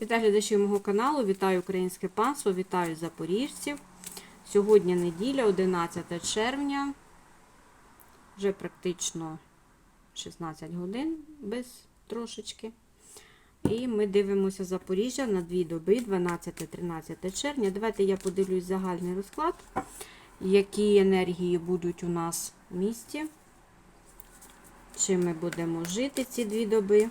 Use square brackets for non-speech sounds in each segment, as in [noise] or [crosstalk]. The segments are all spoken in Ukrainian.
Вітаю глядачів мого каналу, вітаю українське панство, вітаю запоріжців. Сьогодні неділя, 11 червня. Вже практично 16 годин без трошечки. І ми дивимося Запоріжжя на дві доби, 12-13 червня. Давайте я подивлюсь загальний розклад, які енергії будуть у нас в місті. Чим ми будемо жити ці дві доби.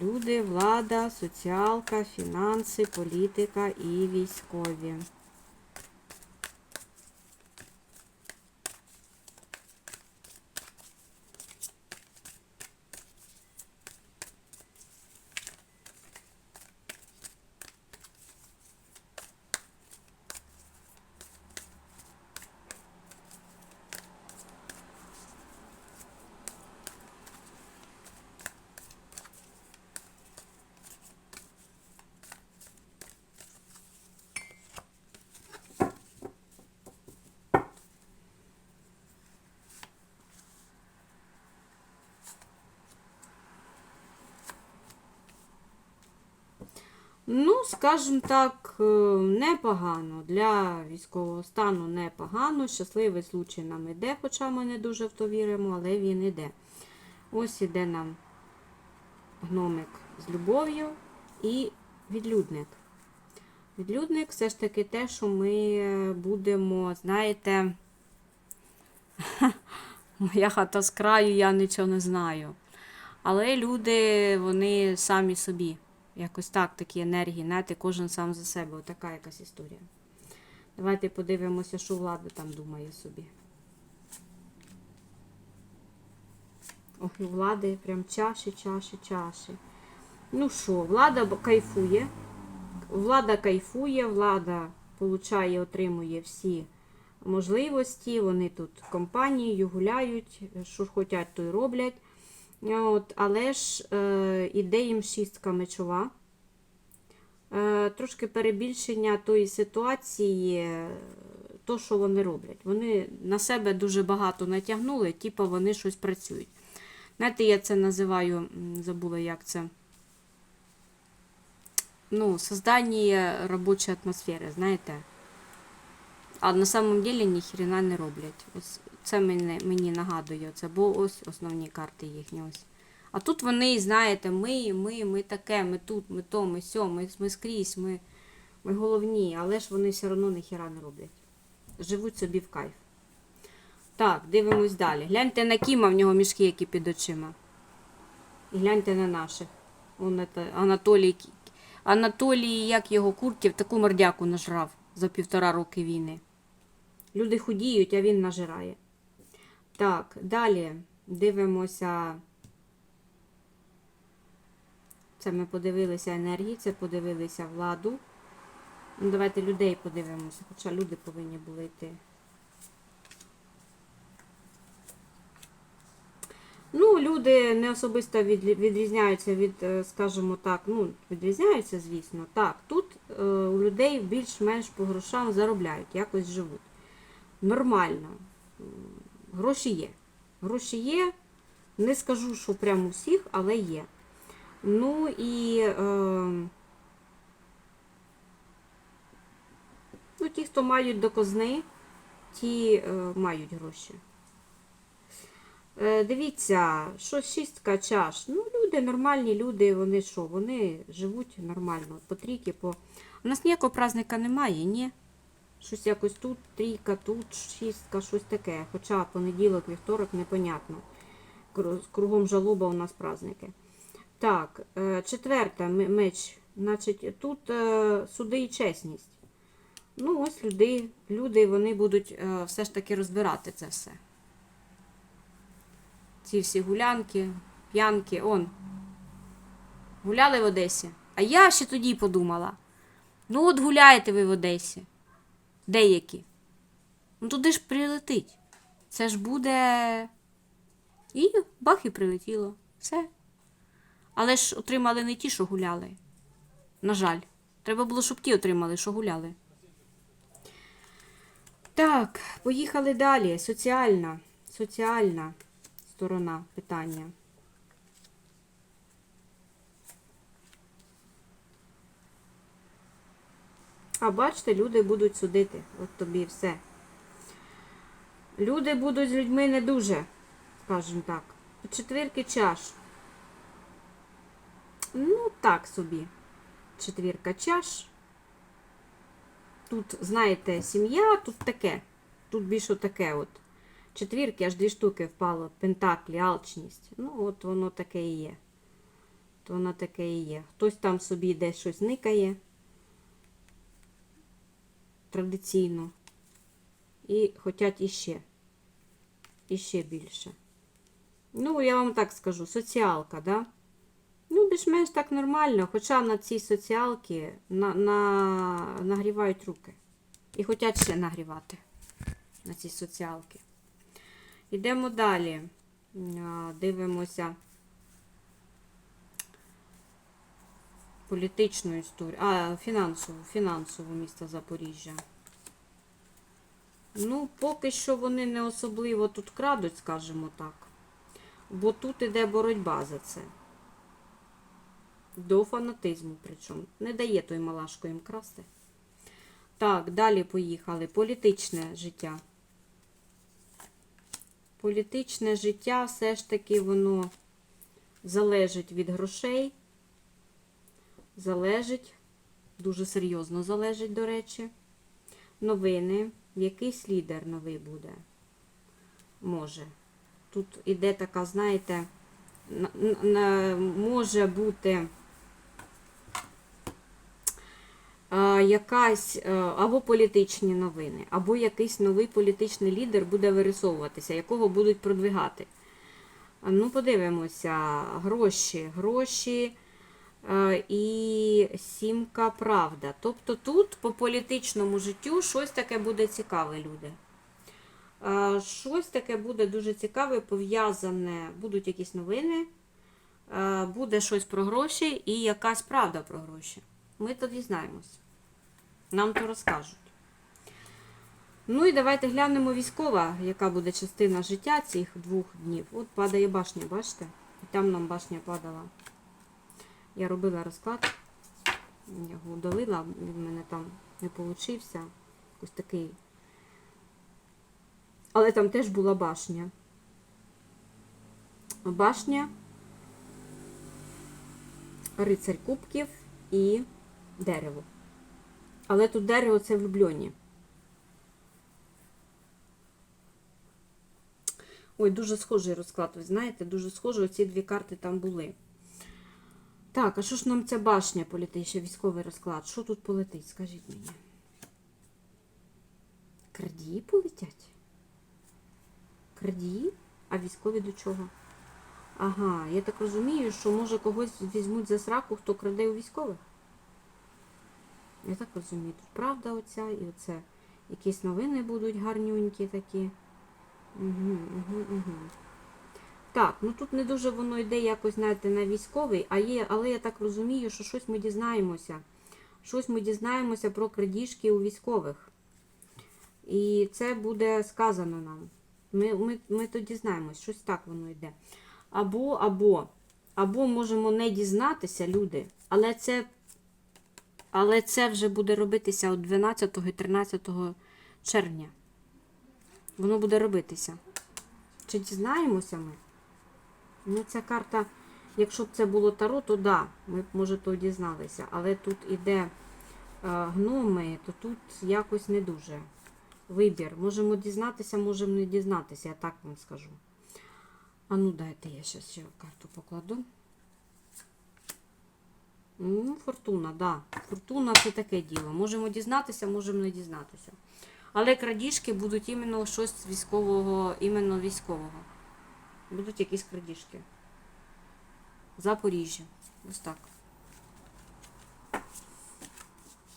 Люди, влада, соціалка, фінанси, політика і військові. Ну, скажімо так, е, непогано. Для військового стану непогано. Щасливий случай нам іде, хоча ми не дуже в то віримо, але він іде. Ось іде нам гномик з любов'ю і відлюдник. Відлюдник все ж таки те, що ми будемо, знаєте, [laughs] моя хата з краю, я нічого не знаю. Але люди, вони самі собі. Якось так, такі енергії, знаєте, кожен сам за себе. Отака якась історія. Давайте подивимося, що влада там думає собі. Ох, у влади прям чаші, чаші, чаші. Ну що, влада кайфує. Влада кайфує, влада получає, отримує всі можливості. Вони тут компанією гуляють, що хочуть, то й роблять. От, але ж е, іде їм шістка мечова. Е, трошки перебільшення тої ситуації, е, то, що вони роблять. Вони на себе дуже багато натягнули, типу вони щось працюють. Знаєте, я це називаю, забула, як це. Ну, создання робочої атмосфери, знаєте. А на самом деле ніхрена не роблять. Це мені, мені нагадує це, бо ось основні карти їхні. ось. А тут вони, знаєте, ми, ми, ми таке, ми тут, ми то, ми сьо, ми, ми скрізь, ми, ми головні, але ж вони все одно ніхіра не роблять. Живуть собі в кайф. Так, дивимось далі. Гляньте на Кіма, в нього мішки, які під очима. І гляньте на наших. Он Анатолій, Анатолій, як його курків, таку мордяку нажрав за півтора роки війни. Люди худіють, а він нажирає. Так, далі дивимося. Це ми подивилися енергії, це подивилися владу. Ну, давайте людей подивимося, хоча люди повинні були йти. Ну, люди не особисто відрізняються від, е, скажімо так, ну, відрізняються, звісно. Так, тут е, у людей більш-менш по грошам заробляють, якось живуть. Нормально. Гроші є. Гроші є. Не скажу, що прямо всіх, але є. Ну і е, ну, ті, хто мають до казни, ті е, мають гроші. Е, дивіться, що шістка чаш. Ну, люди, нормальні люди, вони що, вони живуть нормально. По трійки, по. У нас ніякого праздника немає, ні? Щось якось тут трійка, тут шістка, щось таке. Хоча понеділок, вівторок, непонятно. Кругом жалоба у нас праздники. Так, е, четверта меч. Значить, тут е, суди і чесність. Ну, ось люди, люди вони будуть е, все ж таки розбирати це все. Ці всі гулянки, п'янки, он. Гуляли в Одесі. А я ще тоді подумала. Ну, от гуляєте ви в Одесі. Деякі. Ну туди ж прилетить. Це ж буде. І бах і прилетіло. Все. Але ж отримали не ті, що гуляли. На жаль. Треба було, щоб ті отримали, що гуляли. Так, поїхали далі. Соціальна. Соціальна сторона питання. А бачите, люди будуть судити. От тобі все. Люди будуть з людьми не дуже, скажімо так. Четвірки чаш. Ну, так собі. Четвірка чаш. Тут, знаєте, сім'я, тут таке. Тут більше таке от. Четвірки, аж дві штуки впало. Пентаклі, алчність. Ну, от воно таке і є. То воно таке і є. Хтось там собі десь щось никає. Традиційно. І хочуть іще. Іще більше. Ну, я вам так скажу, соціалка, да? Ну, більш-менш так нормально, хоча на цій соціалці на, на, нагрівають руки. І хочуть ще нагрівати на цій соціалці. Йдемо далі. Дивимося політичну історію. А, фінансову, фінансову місто Запоріжжя. Ну, поки що вони не особливо тут крадуть, скажімо так. Бо тут іде боротьба за це. До фанатизму причому. Не дає той малашко їм красти. Так, далі поїхали. Політичне життя. Політичне життя все ж таки воно залежить від грошей. Залежить, дуже серйозно залежить, до речі. Новини. Якийсь лідер новий буде. Може. Тут іде така, знаєте, на, на, може бути якась а, або політичні новини, або якийсь новий політичний лідер буде вирисовуватися, якого будуть продвигати. Ну, подивимося, гроші, гроші е, і сімка правда. Тобто тут по політичному життю щось таке буде цікаве, люди. Щось таке буде дуже цікаве, пов'язане, будуть якісь новини, буде щось про гроші і якась правда про гроші. Ми то дізнаємось. Нам то розкажуть. Ну і давайте глянемо військова, яка буде частина життя цих двох днів. От падає башня, бачите? І там нам башня падала. Я робила розклад, його удалила, він в мене там не получився. Ось такий. Але там теж була башня. Башня, рицарь кубків і дерево. Але тут дерево це влюблені. Ой, дуже схожий розклад, ви знаєте, дуже схожий, оці дві карти там були. Так, а що ж нам ця башня полетить, військовий розклад? Що тут полетить? Скажіть мені. Крадії полетять? Крадії? А військові до чого? Ага, я так розумію, що може когось візьмуть за сраку, хто краде у військових. Я так розумію, тут правда оця і оце. Якісь новини будуть гарнюнькі такі. Угу, угу, угу. Так, ну тут не дуже воно йде якось, знаєте, на військовий, а є, але я так розумію, що щось ми дізнаємося. Щось ми дізнаємося про крадіжки у військових. І це буде сказано нам. Ми, ми, ми то дізнаємось, щось так воно йде. Або, або, або можемо не дізнатися, люди, але це, але це вже буде робитися от 12 і 13 червня. Воно буде робитися. Чи дізнаємося ми? Ну, ця карта, якщо б це було таро, то да, ми б, може, то дізналися. Але тут іде е, гноми, то тут якось не дуже. Вибір. Можемо дізнатися, можемо не дізнатися, я так вам скажу. А ну, дайте я зараз ще карту покладу. Ну, фортуна, да. Фортуна це таке діло. Можемо дізнатися, можемо не дізнатися. Але крадіжки будуть іменно щось військового, іменно військового. Будуть якісь крадіжки. Запоріжжя. Ось так.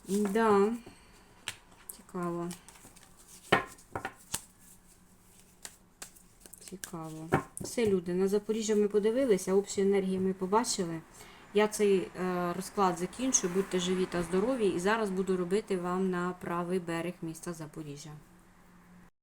Да. Цікаво. Цікаво. Все, люди, на Запоріжжя ми подивилися, общі енергії ми побачили. Я цей е, розклад закінчую. Будьте живі та здорові. І зараз буду робити вам на правий берег міста Запоріжжя.